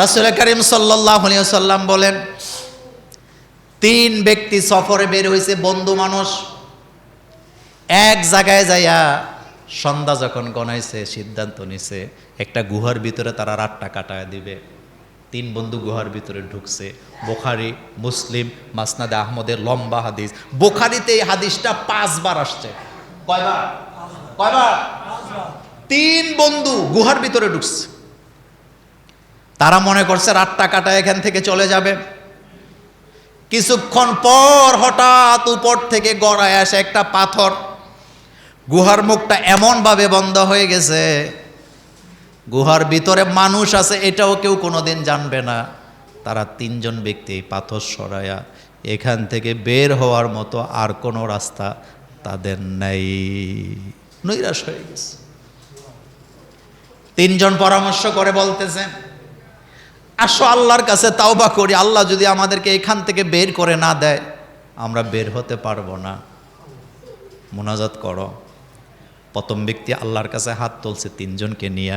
রাসুল করিম সাল্লাহ সাল্লাম বলেন, তিন ব্যক্তি সফরে বের হয়েছে বন্ধু মানুষ। এক জায়গায় যাইয়া সন্ধ্যা যখন গনাইছে, সিদ্ধান্ত নিছে, একটা গুহার ভিতরে তারা রাতটা কাটায় দিবে। তিন বন্ধু গুহার ভিতরে ঢুকছে। বোখারি, মুসলিম, মাসনাদে আহমদের লম্বা হাদিস। বোখারিতে এই হাদিসটা পাঁচবার আসছে। কয়বার? কয়বার? তিন বন্ধু গুহার ভিতরে ঢুকছে। তারা মনে করছে রাতটা কাটা এখান থেকে চলে যাবে। কিছুক্ষণ পর হঠাৎ উপর থেকে গড়ায় আসে একটা পাথর। গুহার মুখটা এমনভাবে বন্ধ হয়ে গেছে, গুহার ভিতরে মানুষ আছে, এটাও কেউ কোনোদিন জানবে না। তারা তিনজন ব্যক্তি পাথর সরায়া এখান থেকে বের হওয়ার মতো আর কোনো রাস্তা তাদের নেই। নৈরাশ হয়ে গেছে। তিনজন পরামর্শ করে বলতেছে আসো আল্লাহর কাছে তাওবা করি, আল্লাহ যদি আমাদেরকে এখান থেকে বের করে না দেয়, আমরা বের হতে পারব না। মোনাজাত করো। প্রথম ব্যক্তি আল্লাহর কাছে হাত তুলছে, তিনজনকে নিয়ে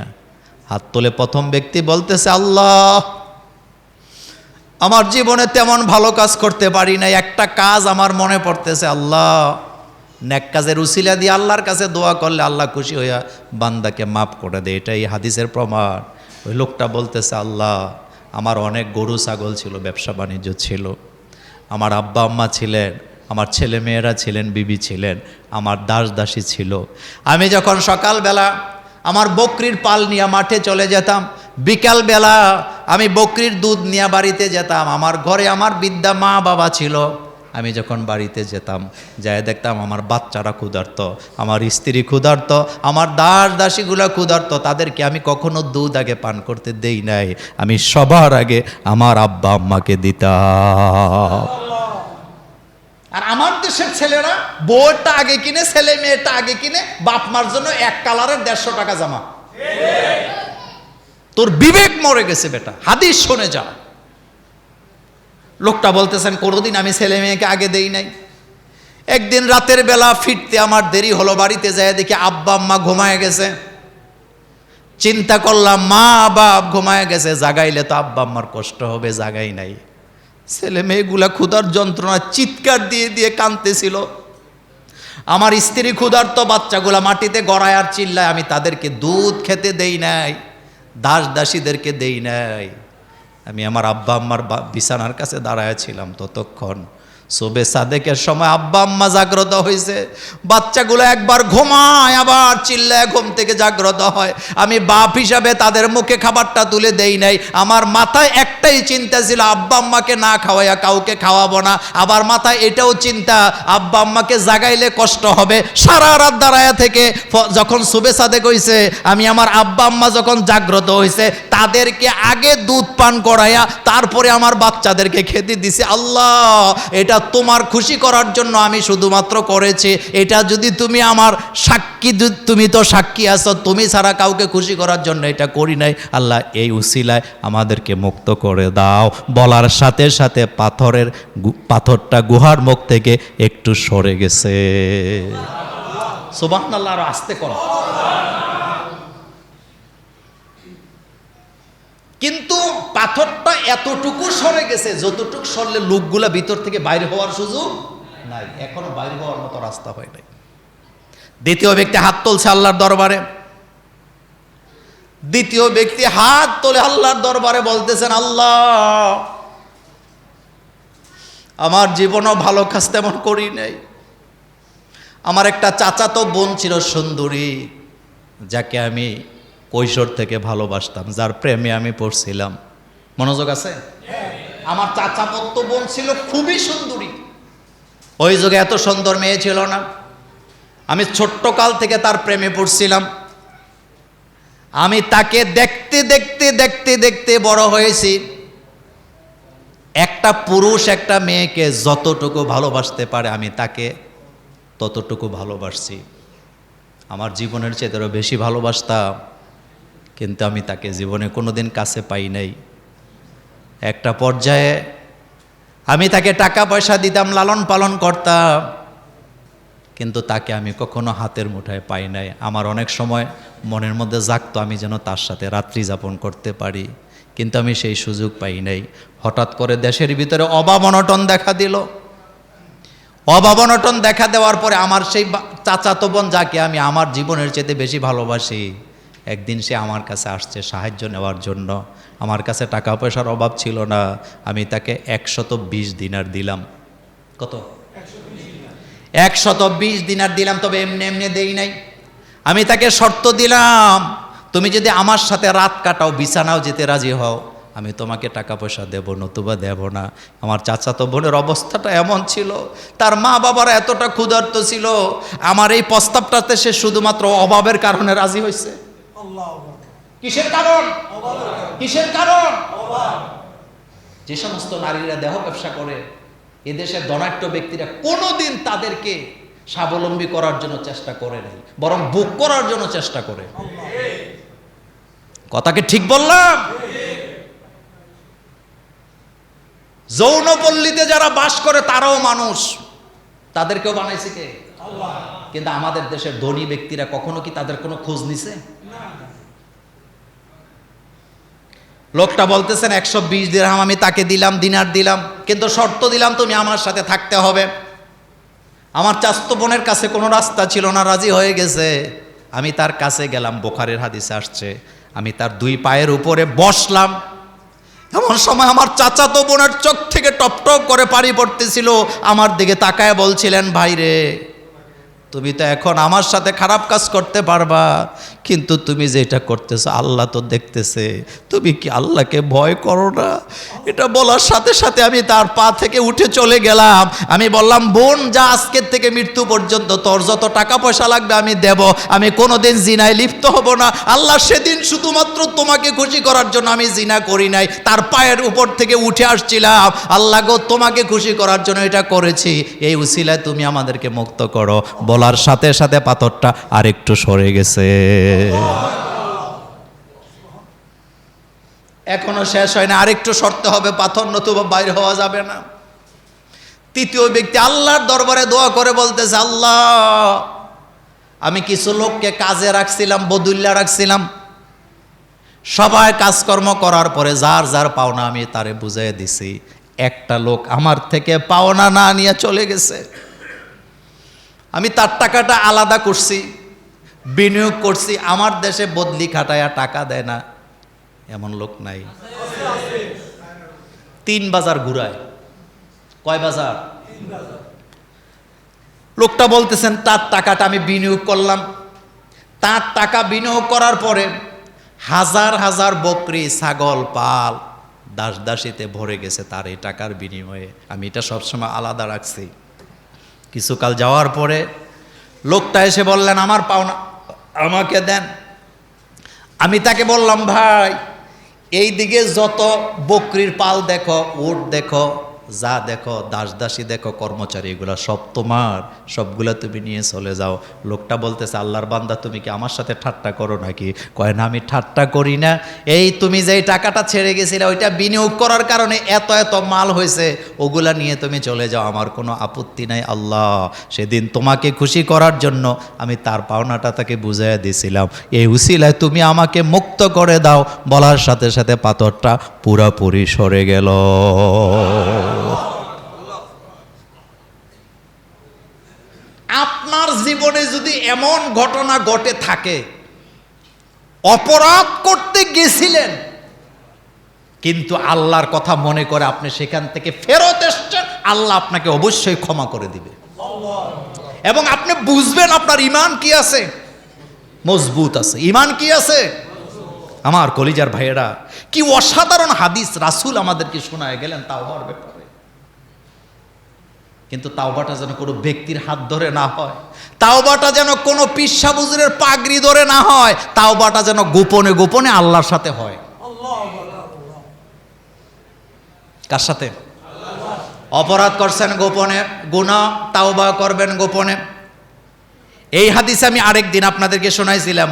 হাত তুলে প্রথম ব্যক্তি বলতেছে, আল্লাহ, আমার জীবনে তেমন ভালো কাজ করতে পারি না একটা কাজ আমার মনে পড়তেছে, আল্লাহ, নেক কাজের উসিলা দিয়ে আল্লাহর কাছে দোয়া করলে আল্লাহ খুশি হইয়া বান্দাকে মাফ করে দেয়। এটাই হাদিসের প্রমাণ। ওই লোকটা বলতেছে, আল্লাহ আমার অনেক গরু ছাগল ছিল, ব্যবসা বাণিজ্য ছিল। আমার আব্বা আম্মা ছিলেন, আমার ছেলে মেয়েরা ছিলেন, বিবি ছিলেন, আমার দাস দাসী ছিল। আমি যখন সকালবেলা আমার বকরির পাল নিয়ে মাঠে চলে যেতাম, বিকালবেলা আমি বকরির দুধ নিয়ে বাড়িতে যেতাম। আমার ঘরে আমার বিদ্যা মা বাবা ছিল। আমি যখন বাড়িতে যেতাম যাই দেখতাম আমার বাচ্চারা ক্ষুধার্ত আমার স্ত্রী ক্ষুধার্ত আমার দাস দাসীগুলো ক্ষুধার্ত তাদেরকে আমি কখনো দুধ আগে পান করতে দেই নাই। আমি সবার আগে আমার আব্বা আম্মাকে দিতাম। আর আমার দেশের ছেলেরা বউটা আগে কিনে ছেলে মেয়েটা আগে কিনে বাপ মার জন্য এক কালারের দেড়শো টাকা জামা। তোর বিবেক মরে গেছে বেটা হাদিস শুনে যা। লোকটা বলতেছেন, কোনোদিন আমি ছেলে মেয়েকে আগে দেই নাই। একদিন রাতের বেলা ফিরতে আমার দেরি হলো, বাড়িতে যায় দেখি আব্বা, আম্মা ঘুমায় গেছে। চিন্তা করলাম, মা, বাপ ঘুমায় গেছে, জাগাইলে তো আব্বা, আম্মার কষ্ট হবে, জাগাই নাই। ছেলে মেয়েগুলা ক্ষুধার যন্ত্রণা চিৎকার দিয়ে দিয়ে কাঁদতেছিল। আমার স্ত্রী ক্ষুধার্ত বাচ্চাগুলা মাটিতে গড়ায় আর চিল্লায়, আমি তাদেরকে দুধ খেতে দেই নাই, দাস দাসীদেরকে দেই নাই। আমি আমার আব্বা আম্মার বিছানার কাছে দাঁড়ায় ছিলাম ততক্ষণ। শোবে সাদেকের সময় আব্বা আম্মা জাগ্রত হয়েছে বাচ্চাগুলো একবার ঘুমায়, আবার চিল্লায় ঘুম থেকে জাগ্রত হয়। আমি বাপ হিসাবে তাদের মুখে খাবারটা তুলে দেই নাই। আমার মাথায় একটাই চিন্তা ছিল, আব্বা আম্মাকে না খাওয়াইয়া কাউকে খাওয়াবো না। আবার মাথায় এটাও চিন্তা, আব্বা আম্মাকে জাগাইলে কষ্ট হবে। সারা রাত দাঁড়ায়া থেকে যখন শুভে সাদেক হয়েছে আমি আমার আব্বা আম্মা যখন জাগ্রত হয়েছে তাদেরকে আগে দুধ পান করাইয়া তারপরে আমার বাচ্চাদেরকে খেতে দিছে। আল্লাহ, এটা তোমার খুশি করার জন্য আমি শুধুমাত্র করেছি। এটা যদি তুমি আমার সাক্ষী তুমি তো সাক্ষী আছো, তুমি ছাড়া কাউকে খুশি করার জন্য এটা করি নাই। আল্লাহ এই উসিলায় আমাদেরকে মুক্ত করে দাও। বলার সাথে সাথে পাথরের পাথরটা গুহার মুখ থেকে একটু সরে গেছে। সুবাহ আল্লাহ আসতে করো। কিন্তু পাথরটা এতটুকু সরে গেছে, যতটুকু সরলে লোকগুলা ভিতর থেকে বাইরে হওয়ার সুযোগ নাই। এখনও বাইরে হওয়ার মতো রাস্তা হয় নাই। দ্বিতীয় ব্যক্তি হাত তুলছে আল্লাহর দরবারে। দ্বিতীয় ব্যক্তি হাত তোলে আল্লাহর দরবারে বলতেছেন, আল্লাহ, আমার জীবনও ভালো কাজ তেমন করি নাই। আমার একটা চাচাতো বোন ছিল সুন্দরী, যাকে আমি কৈশোর থেকে ভালোবাসতাম, যার প্রেমে আমি পড়ছিলাম। মনোযোগ আছে? আমার চাচা পত্ত বোন ছিল, খুবই সুন্দরী। ওই যুগে এত সুন্দর মেয়ে ছিল না। আমি ছোট্ট কাল থেকে তার প্রেমে পড়ছিলাম। আমি তাকে দেখতে দেখতে দেখতে দেখতে বড় হয়েছি। একটা পুরুষ, একটা মেয়েকে যতটুকু ভালোবাসতে পারে, আমি তাকে ততটুকু ভালোবাসছি। আমার জীবনের চেয়ে বেশি ভালোবাসতাম। কিন্তু আমি তাকে জীবনে কোনোদিন কাছে পাই নাই। একটা পর্যায়ে আমি তাকে টাকা পয়সা দিতাম লালন পালন করতাম, কিন্তু তাকে আমি কখনো হাতের মুঠায় পাই নাই। আমার অনেক সময় মনের মধ্যে জাগতো আমি যেন তার সাথে রাত্রি যাপন করতে পারি, কিন্তু আমি সেই সুযোগ পাই নাই। হঠাৎ করে দেশের ভিতরে অভাব অনটন দেখা দিল। অভাব অনটন দেখা দেওয়ার পরে আমার সেই চাচাতো বোন যাকে আমি আমার জীবনের চেয়ে বেশি ভালোবাসি একদিন সে আমার কাছে আসছে সাহায্য নেওয়ার জন্য। আমার কাছে টাকা পয়সার অভাব ছিল না, আমি তাকে একশত বিশ দিনার দিলাম। কত? একশত বিশ দিনার দিলাম, তবে এমনি এমনি দেই নাই। আমি তাকে শর্ত দিলাম, তুমি যদি আমার সাথে রাত কাটাও, বিছানাও যেতে রাজি হও, আমি তোমাকে টাকা পয়সা দেব, নতুবা দেব না। আমার চাচাতো বোনের অবস্থাটা এমন ছিল, তার মা বাবারা এতটা ক্ষুধার্ত ছিল, আমার এই প্রস্তাবটাতে সে শুধুমাত্র অভাবের কারণে রাজি হয়েছে কিসের কারণ? কিসের কারণ? যে সমস্ত নারীরা দেহ ব্যবসা করে এদেশের ধনাঢ্য ব্যক্তিরা কোনোদিন তাদেরকে স্বাবলম্বী করার জন্য চেষ্টা করে নাই বরং বুক করার জন্য চেষ্টা করে। কথাকে ঠিক বললাম? যৌনপল্লীতে যারা বাস করে তারাও মানুষ। তাদেরকেও বানাইছে কে? কিন্তু আমাদের দেশের ধনী ব্যক্তিরা কখনো কি তাদের কোনো খোঁজ নিছে? লোকটা বলতেছেন, একশো বিশ দিরহাম আমি তাকে দিলাম, দিনার দিলাম। কিন্তু শর্ত দিলাম তুমি আমার সাথে থাকতে হবে। আমার চাস্তো বোনের কাছে কোনো রাস্তা ছিল না, রাজি হয়ে গেছে। আমি তার কাছে গেলাম, বোখারের হাদিসে আসছে। আমি তার দুই পায়ের উপরে বসলাম। এমন সময় আমার চাচাতো বোনের চোখ থেকে টপ টপ করে পানি পড়তেছিল। আমার দিকে তাকায় বলছিলেন, ভাইরে, তুমি তো এখন আমার সাথে খারাপ কাজ করতে পারবা। কিন্তু তুমি যেটা করতেছো, আল্লাহ তো দেখতেছে। তুমি কি আল্লাহকে ভয় করো না? এটা বলার সাথে সাথে আমি তার পা থেকে উঠে চলে গেলাম। আমি বললাম, বোন, যা আজকের থেকে মৃত্যু পর্যন্ত, তোর যত টাকা পয়সা লাগবে আমি দেব। আমি কোনোদিন জিনায় লিপ্ত হব না। আল্লাহ সেদিন শুধুমাত্র তোমাকে খুশি করার জন্য আমি জিনা করি নাই। তার পায়ের উপর থেকে উঠে আসছিলাম। আল্লাহ গো, তোমাকে খুশি করার জন্য এটা করেছি। এই উসিলায় তুমি আমাদেরকে মুক্ত করো। বলার সাথে সাথে পাথরটা আরেকটু সরে গেছে। এখনও শেষ হয় না, আরেকটু সরতে হবে, পাথর নতুবা বাইরে হওয়া যাবে না। তৃতীয় ব্যক্তি আল্লাহর দরবারে দোয়া করে বলতেছে, আল্লাহ, আমি কিছু লোককে কাজে রাখছিলাম বদুল্লা রাখছিলাম। সবাই কাজকর্ম করার পরে যার যার পাওনা আমি তারে বুঝাই দিছি। একটা লোক আমার থেকে পাওনা না নিয়ে চলে গেছে। আমি তার টাকাটা আলাদা করছি। বিনিয়োগ করছি, আমার দেশে বদলি খাটায়া টাকা দেয় না। এমন লোক নাই। তিন বাজার ঘুরায়। কয় বাজার? লোকটা বলতেছেন, তার টাকাটা আমি বিনিয়োগ করলাম। তার টাকা বিনিয়োগ করার পরে হাজার হাজার বকরি, ছাগল, পাল দাস দাসিতে ভরে গেছে তার এই টাকার বিনিময়ে। আমি এটা সবসময় আলাদা রাখছি। কিছুকাল যাওয়ার পরে লোকটা এসে বললেন, আমার পাওনা আমাকে দেন। আমি তাকে বললাম ভাই এই দিকে যত বকরির পাল দেখো উট দেখো যা দেখো দাস দাসী দেখো, কর্মচারী, এগুলো সব তোমার। সবগুলো তুমি নিয়ে চলে যাও। লোকটা বলতেছে, আল্লাহর বান্দা, তুমি কি আমার সাথে ঠাট্টা করো নাকি? কয়, না, আমি ঠাট্টা করি না। এই তুমি যেই টাকাটা ছেড়ে গেছিলে, ওইটা বিনিয়োগ করার কারণে এত এত মাল হয়েছে। ওগুলা নিয়ে তুমি চলে যাও। আমার কোনো আপত্তি নাই, আল্লাহ। সেদিন তোমাকে খুশি করার জন্য আমি তার পাওনাটা তাকে বুঝাইয়া দিয়েছিলাম এই উসিলায় তুমি আমাকে মুক্ত করে দাও। বলার সাথে সাথে পাথরটা পুরাপুরি সরে গেল। আপনার জীবনে যদি এমন ঘটনা ঘটে থাকে, অপরাধ করতে গেছিলেন, কিন্তু আল্লাহর কথা মনে করে আপনি সেখান থেকে ফেরত এসছেন, আল্লাহ আপনাকে অবশ্যই ক্ষমা করে দিবে। এবং আপনি বুঝবেন আপনার ইমান কি আছে? মজবুত আছে। ইমান কি আছে? আমার কলিজার ভাইয়েরা, কি অসাধারণ হাদিস রাসূল আমাদেরকে শোনায় গেলেন তাওবার ব্যাপারে কিন্তু তাওবাটা যেন কোনো ব্যক্তির হাত ধরে না হয়। তাওবাটা যেন কোনো পিসা বুজুরের পাগড়ি ধরে না হয়। তাওবাটা যেন গোপনে গোপনে আল্লাহর সাথে হয়। কার সাথে? অপরাধ করছেন গোপনে গুণা তাওবা করবেন গোপনে। এই হাদিসে আমি আরেক দিন আপনাদেরকে শোনাইছিলাম।